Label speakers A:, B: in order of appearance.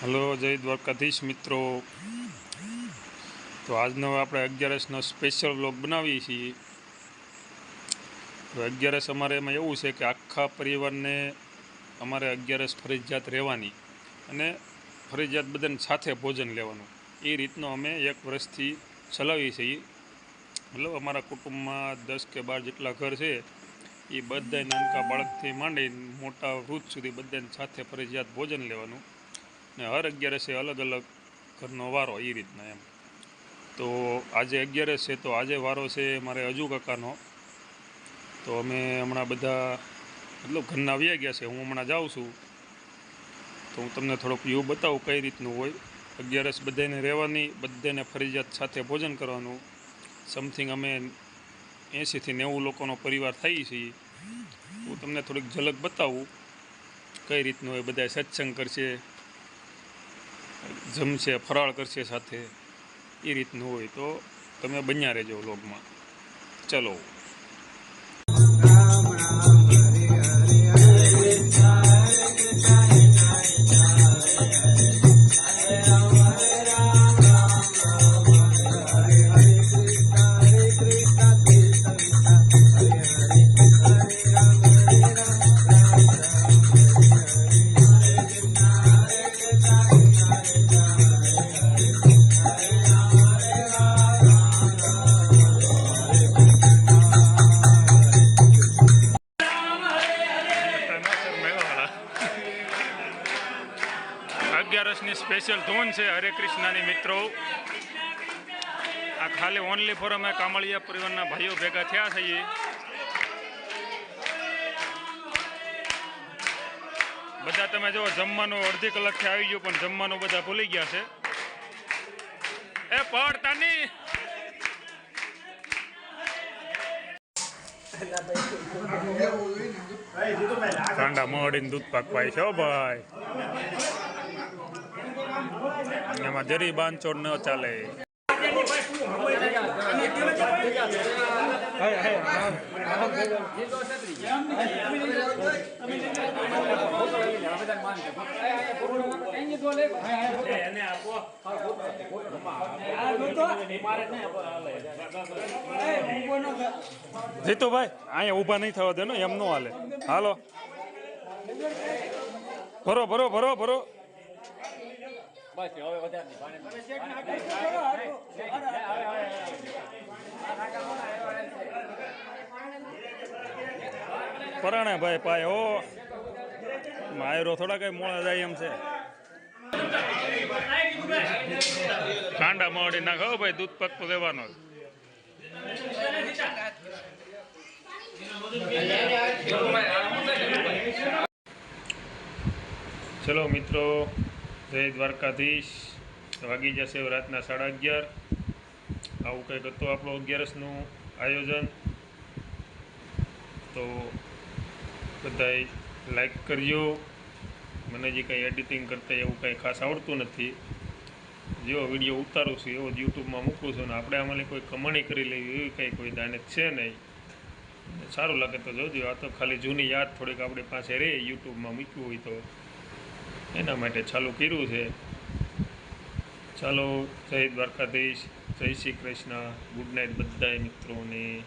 A: Hello, જય દ્વારકાધીશ મિત્રો. તો આજનો આપણે અગિયારસનો સ્પેશિયલ વ્લોગ બનાવીએ છીએ. તો અગિયારસ અમારે એમાં એવું છે કે આખા પરિવારને અમારે અગિયારસ ફરજિયાત રહેવાની અને ફરજિયાત બધાને સાથે ભોજન લેવાનું. એ રીતનો અમે એક વર્ષથી ચલાવીએ છીએ. મતલબ અમારા કુટુંબમાં દસ કે બાર જેટલા ઘર છે, એ બધા નાનકા બાળકથી માંડી મોટા વૃદ્ધ સુધી બધાને સાથે ફરજિયાત ભોજન લેવાનું. ને હર અગિયારસે અલગ અલગ ઘરનો વારો એ રીતના એમ. તો આજે અગિયારસ છે તો આજે વારો છે મારે હજુ કાકાનો. તો અમે હમણાં બધા મતલબ ઘરના આવ્યા ગયા છે, હું હમણાં જાઉં છું. તો હું તમને થોડોક વ્યૂ બતાવું કઈ રીતનું હોય. અગિયારસ બધાને રહેવાની બધાને ફરજિયાત સાથે ભોજન કરવાનું. સમથિંગ અમે એંશીથી નેવું લોકોનો પરિવાર થઈએ છીએ હું તમને થોડીક ઝલક બતાવું કઈ રીતનું હોય બધા સત્સંગ કરશે. જમશે ફરાળ કરશે સાથે એ રીતનું હોય તો તમે બન્યા રહેજો વ્લોગમાં ચલો. અગિયારસની સ્પેશિયલ ધૂન છે. હરે કૃષ્ણની મિત્રો. આ ખાલી ઓનલી ફોર અમે કામળિયા પરિવારના ભાઈઓ ભેગા થયા છીએ. બધા તમે જો જમવાનું અડધી કલાકથી આવી ગયું પણ જમવાનું બધા ભૂલી ગયા છે. એ પડતાની! કાંડા મોડીને દૂધ પાક પાય છે ભાઈ. એમાં જરી બાંધછોડ ન ચાલે. જીતુભાઈ, અહીંયા ઊભા નહીં થવા દે ને, એમ નો હાલે. હાલો. ભરો ભરો ભરો ભરો. પરાણે ભાઈ પાય ઓ માયરો થોડા કઈ મોડા જાય એમ છે. કાંડા મોડી નાખો ભાઈ દૂધ પક તો લેવાનો જ. ચલો મિત્રો જય દ્વારકાધીશ. વાગી જશે રાતના સાડા અગિયાર. આવું કંઈક હતું આપણું અગિયારસનું આયોજન. તો બધાય લાઈક કરજો. મને જે કંઈ એડિટિંગ કરતા એવું કંઈ ખાસ આવડતું નથી. જેવો વીડિયો ઉતારું છું, એવો જ યુટ્યુબમાં મૂકું છું ને આપણે આમાં કોઈ કમાણી કરી લેવી એવી કંઈ કોઈ દાનત છે નહીં. સારું લાગે તો જોજો, આ તો ખાલી જૂની યાદ થોડીક આપણી પાસે રહે, યુટ્યુબમાં મૂક્યું હોય તો. એના માટે ચાલુ કર્યું છે. ચાલો જય દ્વારકાધીશ, જય શ્રી કૃષ્ણ, ગુડ નાઇટ બધા મિત્રોને.